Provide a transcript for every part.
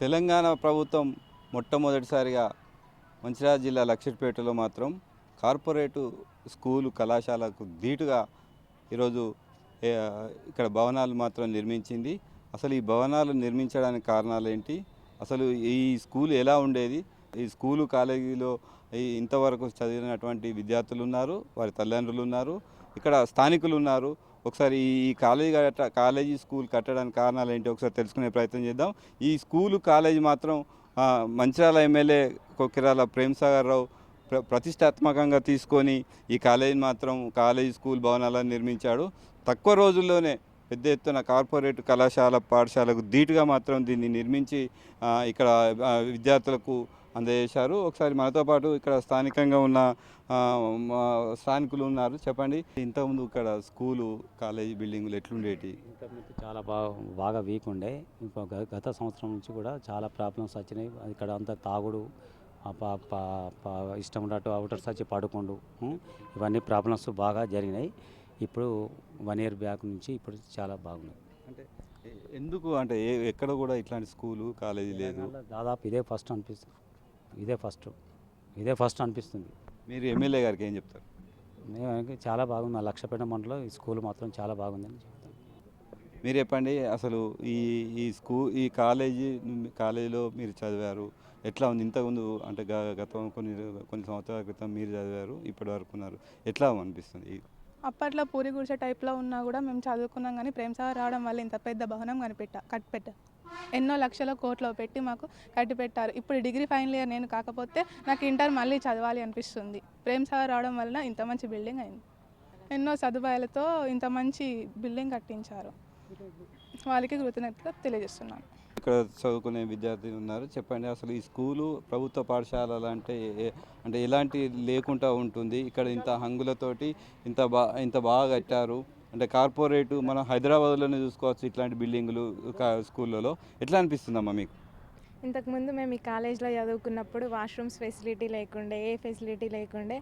తెలంగాణ ప్రభుత్వం మొట్టమొదటిసారిగా మంచిర్యాల జిల్లా లక్ష్మీపేటలో మాత్రం కార్పొరేటు స్కూలు కళాశాలకు ధీటుగా ఈరోజు ఇక్కడ భవనాలు మాత్రం నిర్మించింది. అసలు ఈ భవనాలు నిర్మించడానికి కారణాలు ఏంటి? అసలు ఈ స్కూల్ ఎలా ఉండేది? ఈ స్కూలు కాలేజీలో ఇంతవరకు చదివినటువంటి విద్యార్థులు ఉన్నారు వారి తల్లిదండ్రులు ఉన్నారు ఇక్కడ స్థానికులు ఉన్నారు. ఒకసారి ఈ కాలేజీ కట్ట కాలేజీ స్కూల్ కట్టడానికి కారణాలు ఏంటి ఒకసారి తెలుసుకునే ప్రయత్నం చేద్దాం. ఈ స్కూలు కాలేజీ మాత్రం మంచిర్యాల ఎమ్మెల్యే కొక్కిరాల ప్రేమ్ సాగర్ రావు ప్ర ప్రతిష్టాత్మకంగా తీసుకొని ఈ కాలేజీని మాత్రం కాలేజీ స్కూల్ భవనాలను నిర్మించాడు. తక్కువ రోజుల్లోనే పెద్ద ఎత్తున కార్పొరేట్ కళాశాల పాఠశాలకు ధీటుగా మాత్రం దీన్ని నిర్మించి ఇక్కడ విద్యార్థులకు అందజేశారు. ఒకసారి మనతో పాటు ఇక్కడ స్థానికంగా ఉన్న స్థానికులు ఉన్నారు. చెప్పండి. ఇంతకుముందు ఇక్కడ స్కూలు కాలేజీ బిల్డింగులు ఎట్లుండేటి? ఇంతకుముందు చాలా బాగా బాగా వీక్ ఉండే. గత సంవత్సరం నుంచి కూడా చాలా ప్రాబ్లమ్స్ వచ్చినాయి. ఇక్కడ అంతా తాగుడు ఇష్టం ఉన్నట్టు అవుటర్స్ వచ్చి పడుకుండు? ఇవన్నీ ప్రాబ్లమ్స్ బాగా జరిగినాయి. ఇప్పుడు వన్ ఇయర్ బ్యాక్ నుంచి ఇప్పుడు చాలా బాగున్నాయి. అంటే ఎందుకు? అంటే ఎక్కడ కూడా ఇట్లాంటి స్కూలు కాలేజీ లేదు. దాదాపు ఇదే ఫస్ట్ అనిపిస్తుంది. ఇదే ఫస్ట్. ఇదే ఫస్ట్ అనిపిస్తుంది. మీరు ఎమ్మెల్యే గారికి ఏం చెప్తారు? మేము చాలా బాగుంది. లక్షపేట మండలం ఈ స్కూల్ మాత్రం చాలా బాగుందని చెప్తాను మీరు చెప్పండి అసలు ఈ ఈ స్కూ ఈ కాలేజీ కాలేజీలో మీరు చదివారు ఎట్లా ఉంది? ఇంతకుముందు అంటే గ- గతం కొన్ని కొన్ని సంవత్సరాల క్రితం మీరు చదివారు ఇప్పటి వరకు ఉన్నారు. ఎట్లా అనిపిస్తుంది? అప్పట్లో పూరి గుడిసె టైప్లో ఉన్నా కూడా మేము చదువుకున్నాం కానీ ప్రేమ్ సాగర్ రావడం వల్ల ఇంత పెద్ద భవనం కనిపెట్టా కట్టిపెట్టా ఎన్నో లక్షల కోట్లు పెట్టి మాకు కట్టిపెట్టారు ఇప్పుడు డిగ్రీ ఫైనల్ ఇయర్ నేను కాకపోతే నాకు ఇంటర్ మళ్ళీ చదవాలి అనిపిస్తుంది. ప్రేమ్ సాగర్ రావడం వలన ఇంత మంచి బిల్డింగ్ అయింది. ఎన్నో సదుపాయాలతో ఇంత మంచి బిల్డింగ్ కట్టించారు. వాళ్ళకి కృతజ్ఞత తెలియజేస్తున్నాను. ఇక్కడ చదువుకునే విద్యార్థులు ఉన్నారు. చెప్పండి అసలు ఈ స్కూలు ప్రభుత్వ పాఠశాలలు అంటే అంటే ఎలాంటి లేకుండా ఉంటుంది? ఇక్కడ ఇంత హంగులతోటి ఇంత బా ఇంత బాగా కట్టారు. అంటే కార్పొరేటు మనం హైదరాబాద్లోనే చూసుకోవచ్చు ఇట్లాంటి బిల్డింగులు స్కూళ్ళలో. ఎట్లా అనిపిస్తుందమ్మా మీకు? ఇంతకుముందు మేము ఈ కాలేజ్లో చదువుకున్నప్పుడు వాష్రూమ్స్ ఫెసిలిటీ లేకుండే ఏ ఫెసిలిటీ లేకుండే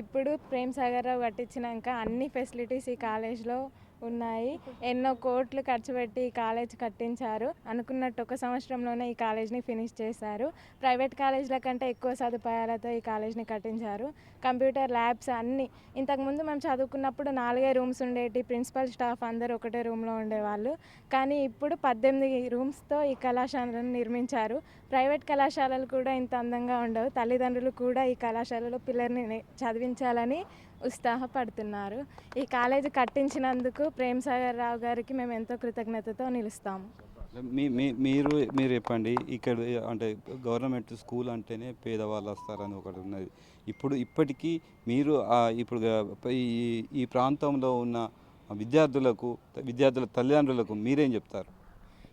ఇప్పుడు ప్రేమ్ సాగర్ రావు కట్టించినాక అన్ని ఫెసిలిటీస్ ఈ కాలేజ్లో ఉన్నాయి. ఎన్నో కోట్లు ఖర్చు పెట్టి ఈ కాలేజ్ కట్టించారు. అనుకున్నట్టు ఒక సంవత్సరంలోనే ఈ కాలేజ్ని ఫినిష్ చేశారు. ప్రైవేట్ కాలేజ్ల కంటే ఎక్కువ సదుపాయాలతో ఈ కాలేజ్ని కట్టించారు. కంప్యూటర్ ల్యాబ్స్ అన్నీ. ఇంతకుముందు మేము చదువుకున్నప్పుడు నాలుగే రూమ్స్ ఉండేటి. ప్రిన్సిపల్ స్టాఫ్ అందరూ ఒకటే రూమ్లో ఉండేవాళ్ళు. కానీ ఇప్పుడు పద్దెనిమిది రూమ్స్తో ఈ కళాశాలను నిర్మించారు. ప్రైవేట్ కళాశాలలు కూడా ఇంత అందంగా ఉండవు. తల్లిదండ్రులు కూడా ఈ కళాశాలలో పిల్లల్ని చదివించాలని ఉత్సాహపడుతున్నారు. ఈ కాలేజీ కట్టించినందుకు ప్రేమ్ సాగర్ రావు గారికి మేము ఎంతో కృతజ్ఞతతో నిలుస్తాము మీ మీ మీరు మీరు చెప్పండి. ఇక్కడ అంటే గవర్నమెంట్ స్కూల్ అంటేనే పేదవాళ్ళు వస్తారని ఒకటి ఉన్నది. ఇప్పుడు ఇప్పటికీ మీరు ఇప్పుడు ఈ ఈ ప్రాంతంలో ఉన్న విద్యార్థులకు విద్యార్థుల తల్లిదండ్రులకు మీరేం చెప్తారు?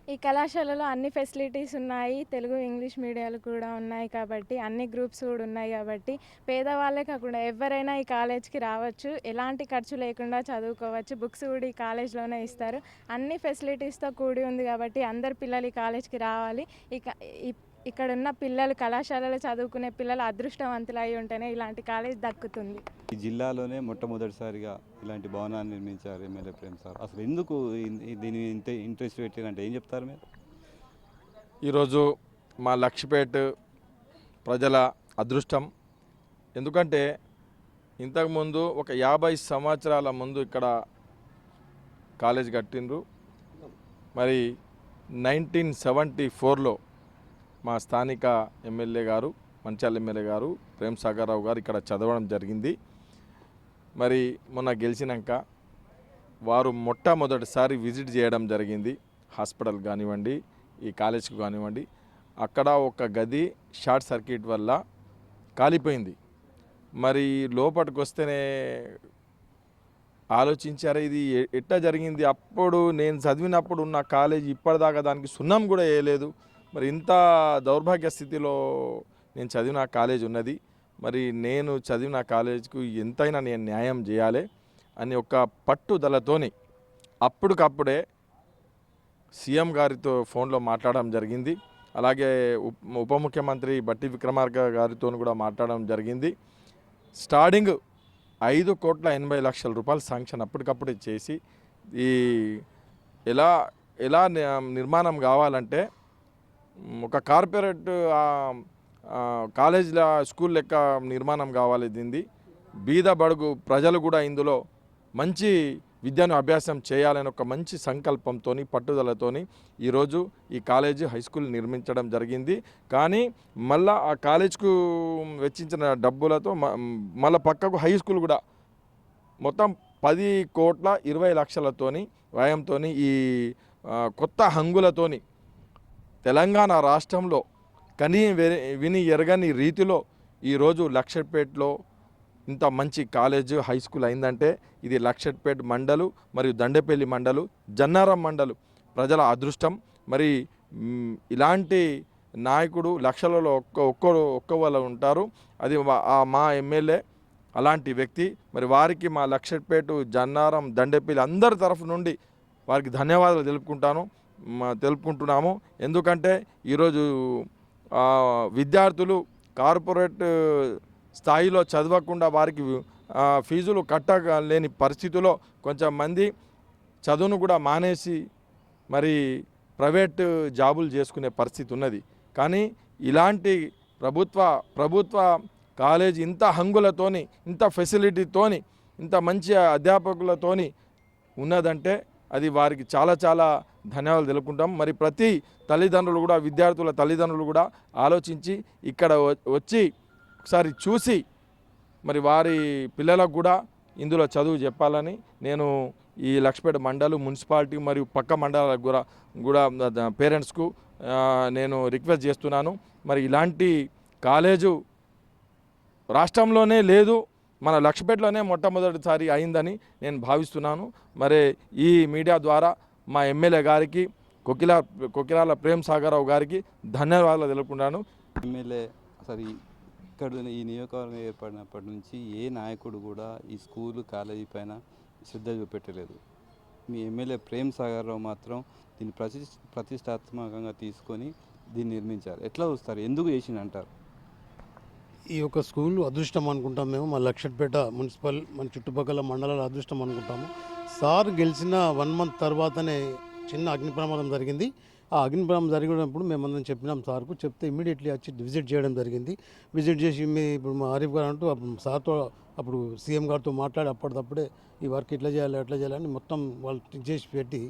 ఈ కళాశాలలో అన్ని ఫెసిలిటీస్ ఉన్నాయి. తెలుగు ఇంగ్లీష్ మీడియాలు కూడా ఉన్నాయి కాబట్టి అన్ని గ్రూప్స్ కూడా ఉన్నాయి కాబట్టి పేదవాళ్ళే కాకుండా ఎవరైనా ఈ కాలేజ్కి రావచ్చు. ఎలాంటి ఖర్చు లేకుండా చదువుకోవచ్చు. బుక్స్ కూడా ఈ కాలేజ్లోనే ఇస్తారు. అన్ని ఫెసిలిటీస్తో కూడి ఉంది కాబట్టి అందరు పిల్లలు ఈ కాలేజ్కి రావాలి. ఇక ఈ- ఇక్కడ ఉన్న పిల్లలు కళాశాలలో చదువుకునే పిల్లలు అదృష్టవంతులు అయి ఉంటేనే ఇలాంటి కాలేజ్ దక్కుతుంది. ఈ జిల్లాలోనే మొట్టమొదటిసారిగా ఇలాంటి భవనాన్ని నిర్మించారు ఎమ్మెల్యే ప్రేమ్ సార్. అసలు ఎందుకు దీని ఇంత ఇంట్రెస్ట్ పెట్టారంటే ఏం చెప్తారు మీరు? ఈరోజు మా లక్ష్యపేట ప్రజల అదృష్టం. ఎందుకంటే ఇంతకుముందు ఒక యాభై సంవత్సరాల ముందు ఇక్కడ కాలేజ్ కట్టిండ్రు. మరి నైన్టీన్ సెవెంటీ ఫోర్లో మా స్థానిక ఎమ్మెల్యే గారు మంచాల ఎమ్మెల్యే గారు ప్రేమ్ సాగర్ రావు గారు ఇక్కడ చదవడం జరిగింది. మరి మొన్న గెలిచినాక వారు మొట్టమొదటిసారి విజిట్ చేయడం జరిగింది. హాస్పిటల్ కానివ్వండి ఈ కాలేజ్కి కానివ్వండి. అక్కడ ఒక గది షార్ట్ సర్క్యూట్ వల్ల కాలిపోయింది. మరి లోపలికి వస్తేనే ఆలోచించారు ఇది ఎట్టా ఎట్లా జరిగింది? అప్పుడు నేను చదివినప్పుడు ఉన్న కాలేజ్ ఇప్పటిదాకా దానికి సున్నం కూడా వేయలేదు. మరి ఇంత దౌర్భాగ్య స్థితిలో నేను చదివిన కాలేజ్ ఉన్నది. మరి నేను చదివిన కాలేజ్కు ఎంతైనా నేను న్యాయం చేయాలి అని ఒక పట్టుదలతోని అప్పటికప్పుడే సీఎం గారితో ఫోన్లో మాట్లాడడం జరిగింది. అలాగే ఉప ముఖ్యమంత్రి బట్టి విక్రమార్క గారితో కూడా మాట్లాడడం జరిగింది. స్టార్టింగ్ ఐదు కోట్ల ఎనభై లక్షల రూపాయలు శాంక్షన్ అప్పటికప్పుడే చేసి ఈ ఎలా ఎలా ని- నిర్మాణం కావాలంటే ఒక కార్పొరేట్ కాలేజ్ల కాలేజీల స్కూల్ లెక్క నిర్మాణం కావాలి దీనిది బీద బడుగు ప్రజలు కూడా ఇందులో మంచి విద్యను అభ్యాసం చేయాలని ఒక మంచి సంకల్పంతో పట్టుదలతోని ఈరోజు ఈ కాలేజీ హై స్కూల్ నిర్మించడం జరిగింది. కానీ మళ్ళా ఆ కాలేజ్కు వెచ్చించిన డబ్బులతో మ- మళ్ళా పక్కకు హై స్కూల్ కూడా మొత్తం పది కోట్ల ఇరవై లక్షలతోని వ్యయంతో ఈ కొత్త హంగులతోని తెలంగాణ రాష్ట్రంలో కని విని ఎరగని రీతిలో ఈరోజు లక్షపేటలో ఇంత మంచి కాలేజ్ హై స్కూల్ అయిందంటే ఇది లక్షపేట్ మండలు మరియు దండపల్లి మండలు జన్నారం మండలు ప్రజల అదృష్టం. మరి ఇలాంటి నాయకుడు లక్షలలో ఒక్క ఒక్కరు ఒక్క వాళ్ళు ఉంటారు. అది మా- ఎమ్మెల్యే అలాంటి వ్యక్తి. మరి వారికి మా లక్షపేట జన్నారం దండపల్లి అందరి తరఫు నుండి వారికి ధన్యవాదాలు తెలుపుకుంటాను. తెలుపుకుంటున్నాము. ఎందుకంటే ఈరోజు విద్యార్థులు కార్పొరేట్ స్థాయిలో చదవకుండా వారికి ఫీజులు కట్టలేని పరిస్థితిలో కొంచెం మంది చదువును కూడా మానేసి మరి ప్రైవేట్ జాబులు చేసుకునే పరిస్థితి ఉన్నది. కానీ ఇలాంటి ప్రభుత్వ ప్రభుత్వ కాలేజ్ ఇంత హంగులతోని ఇంత ఫెసిలిటీతోని ఇంత మంచి అధ్యాపకులతోని ఉన్నదంటే అది వారికి చాలా చాలా ధన్యవాదాలు తెలుపుకుంటాం. మరి ప్రతి తల్లిదండ్రులు కూడా విద్యార్థుల తల్లిదండ్రులు కూడా ఆలోచించి ఇక్కడ వ- వచ్చి ఒకసారి చూసి మరి వారి పిల్లలకు కూడా ఇందులో చదువు చెప్పాలని నేను ఈ లక్ష్పేట మండలు మున్సిపాలిటీ మరియు పక్క మండలాలకు కూడా కూడా పేరెంట్స్కు నేను రిక్వెస్ట్ చేస్తున్నాను. మరి ఇలాంటి కాలేజు రాష్ట్రంలోనే లేదు మన లక్ష్యపేటలోనే మొట్టమొదటిసారి అయిందని నేను భావిస్తున్నాను. మరి ఈ మీడియా ద్వారా మా ఎమ్మెల్యే గారికి కొకిలా కొకిలాల ప్రేమ్ సాగరావు గారికి ధన్యవాదాలు తెలుపుకుంటాను ఎమ్మెల్యే సరే ఇక్కడ ఈ నియోజకవర్గం ఏర్పడినప్పటి నుంచి ఏ నాయకుడు కూడా ఈ స్కూలు కాలేజీ పైన శ్రద్ధ చూపెట్టలేదు. మీ ఎమ్మెల్యే ప్రేమ్ సాగర్ రావు మాత్రం దీన్ని ప్రతి ప్రతిష్టాత్మకంగా తీసుకొని దీన్ని నిర్మించారు. ఎట్లా చూస్తారు? ఎందుకు చేసింది అంటారు? ఈ యొక్క స్కూల్ అదృష్టం అనుకుంటాం మేము. మా లక్షట్పేట మున్సిపల్ మన చుట్టుపక్కల మండలాల అదృష్టం అనుకుంటాము. సార్ గెలిచిన వన్ మంత్ తర్వాతనే చిన్న అగ్ని ప్రమాదం జరిగింది. ఆ అగ్ని ప్రమాదం జరిగినప్పుడు మేమందరం చెప్పినాం సార్కు. చెప్తే ఇమీడియట్లీ వచ్చి విజిట్ చేయడం జరిగింది. విజిట్ చేసి మీ ఇప్పుడు మా ఆరిఫ్ గారు అంటూ అప్పుడు సార్తో అప్పుడు సీఎం గారితో మాట్లాడి అప్పటికప్పుడే ఈ వర్క్ ఇట్లా చేయాలి ఎట్లా చేయాలని మొత్తం వాళ్ళు చేసి పెట్టి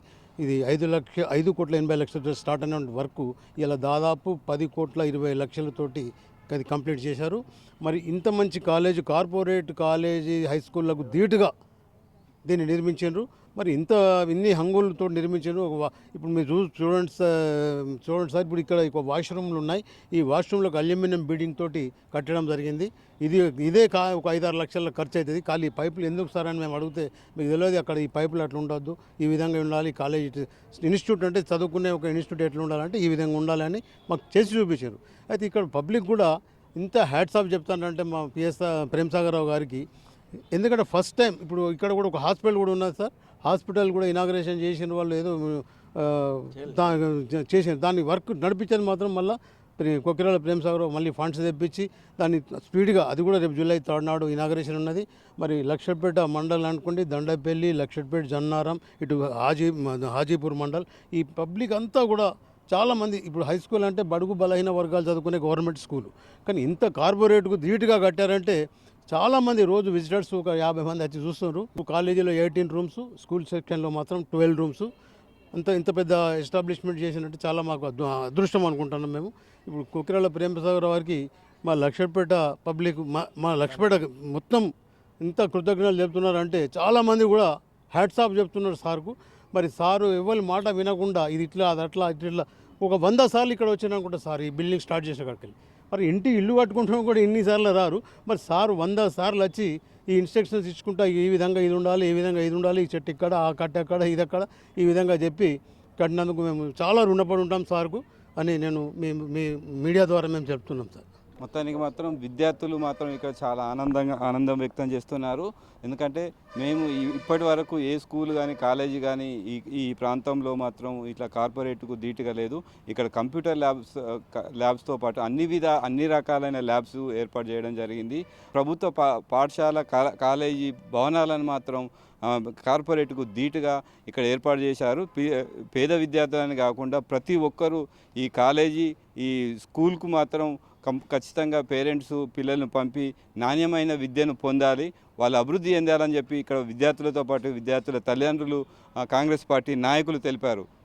ఇది ఐదు లక్ష ఐదు కోట్ల ఎనభై లక్షలతో స్టార్ట్ అయిన వర్క్. ఇలా దాదాపు పది కోట్ల ఇరవై లక్షలతోటి అది కంప్లీట్ చేశారు. మరి ఇంత మంచి కాలేజ్ కార్పొరేట్ కాలేజీ హై స్కూళ్ళకు ధీటుగా దీన్ని నిర్మించారు మరి ఇంత ఇన్ని హంగులతో నిర్మించారు. ఇప్పుడు మీరు చూ చూడండి సార్ చూడండి సార్ ఇప్పుడు ఇక్కడ వాష్రూమ్లు ఉన్నాయి. ఈ వాష్రూమ్లకు అల్యూమినియం బీడింగ్ తోటి కట్టడం జరిగింది. ఇది ఇదే కా ఒక ఐదారు లక్షల ఖర్చు అవుతుంది ఖాళీ పైపులు ఎందుకు సార్ అని మేము అడిగితే మీకు తెలియదు అక్కడ ఈ పైపులు అట్లా ఉండొద్దు. ఈ విధంగా ఉండాలి. కాలేజ్ ఇన్స్టిట్యూట్ అంటే చదువుకునే ఒక ఇన్స్టిట్యూట్ ఎట్లా ఉండాలంటే ఈ విధంగా ఉండాలని మాకు చేసి చూపించారు. అయితే ఇక్కడ పబ్లిక్ కూడా ఇంత హ్యాట్స్ ఆఫ్ చెప్తానంటే మా పిఎస్ ప్రేమ్సాగర్ రావు గారికి. ఎందుకంటే ఫస్ట్ టైం ఇప్పుడు ఇక్కడ కూడా ఒక హాస్పిటల్ కూడా ఉన్నది సార్. హాస్పిటల్ కూడా ఇనాగ్రేషన్ చేసిన వాళ్ళు ఏదో దా చేసిన దాని వర్క్ నడిపించేది మాత్రం మళ్ళీ కొక్కిరాల ప్రేమ్ సాగర్ మళ్ళీ ఫండ్స్ తెప్పించి దాన్ని స్పీడ్గా అది కూడా రేపు జూలై థర్డ్ నాడు ఇనాగ్రేషన్ ఉన్నది. మరి లక్షపేట మండల్ అనుకోండి దండపల్లి లక్షపేట జన్నారం ఇటు హాజీ హాజీపూర్ మండల్ ఈ పబ్లిక్ అంతా కూడా చాలామంది ఇప్పుడు హై స్కూల్ అంటే బడుగు బలహీన వర్గాలు చదువుకునే గవర్నమెంట్ స్కూల్. కానీ ఇంత కార్పొరేట్కు ధీటుగా కట్టారంటే చాలామంది రోజు విజిటర్స్ ఒక యాభై మంది వచ్చి చూస్తున్నారు కాలేజీలో ఎయిటీన్ రూమ్స్ స్కూల్ సెక్షన్లో మాత్రం ట్వెల్వ్ రూమ్స్ అంత ఇంత పెద్ద ఎస్టాబ్లిష్మెంట్ చేసినట్టు చాలా మాకు అదృష్టం అనుకుంటున్నాం మేము. ఇప్పుడు కుకిరాల ప్రేమసాగర్ వారికి మా లక్ష్మీపేట పబ్లిక్ మా మా లక్ష్మీపేట మొత్తం ఇంత కృతజ్ఞతలు చెప్తున్నారంటే చాలామంది కూడా హ్యాట్స్ ఆఫ్ చెప్తున్నారు సార్కు. మరి సారు ఎవరి మాట వినకుండా ఇది ఇట్లా అది అట్లా ఇట్లా ఇట్లా ఒక వంద సార్లు ఇక్కడ వచ్చినా కూడా సార్ ఈ బిల్డింగ్ స్టార్ట్ చేసే కాడికి మరి ఇంటి ఇల్లు కట్టుకుంటాం కూడా ఎన్నిసార్లు రారు. మరి సార్ వంద సార్లు వచ్చి ఈ ఇన్స్ట్రక్షన్స్ ఇచ్చుకుంటా ఈ విధంగా ఇది ఉండాలి ఈ విధంగా ఇది ఉండాలి ఈ చెట్టు ఇక్కడ ఆ కట్ట ఎక్కడ ఇది ఎక్కడ ఈ విధంగా చెప్పి కట్టినందుకు మేము చాలా రుణపడి ఉంటాం సార్కు అని నేను మీ మీ మీడియా ద్వారా మేము చెప్తున్నాం సార్. మొత్తానికి మాత్రం విద్యార్థులు మాత్రం ఇక్కడ చాలా ఆనందంగా ఆనందం వ్యక్తం చేస్తున్నారు. ఎందుకంటే మేము ఇప్పటి వరకు ఏ స్కూల్ కానీ కాలేజీ కానీ ఈ ఈ ప్రాంతంలో మాత్రం ఇట్లా కార్పొరేట్కు ధీటుగా లేదు. ఇక్కడ కంప్యూటర్ ల్యాబ్స్ ల్యాబ్స్తో పాటు అన్ని విధ అన్ని రకాలైన ల్యాబ్స్ ఏర్పాటు చేయడం జరిగింది. ప్రభుత్వ పా పాఠశాల కా- కాలేజీ భవనాలను మాత్రం కార్పొరేట్కు ధీటుగా ఇక్కడ ఏర్పాటు చేశారు. పే- పేద విద్యార్థులని కాకుండా ప్రతి ఒక్కరూ ఈ కాలేజీ ఈ స్కూల్కు మాత్రం ఖచ్చితంగా పేరెంట్స్ పిల్లలను పంపి నాణ్యమైన విద్యను పొందాలి. వాళ్ళు అభివృద్ధి చెందాలని చెప్పి ఇక్కడ విద్యార్థులతో పాటు విద్యార్థుల తల్లిదండ్రులు కాంగ్రెస్ పార్టీ నాయకులు తెలిపారు.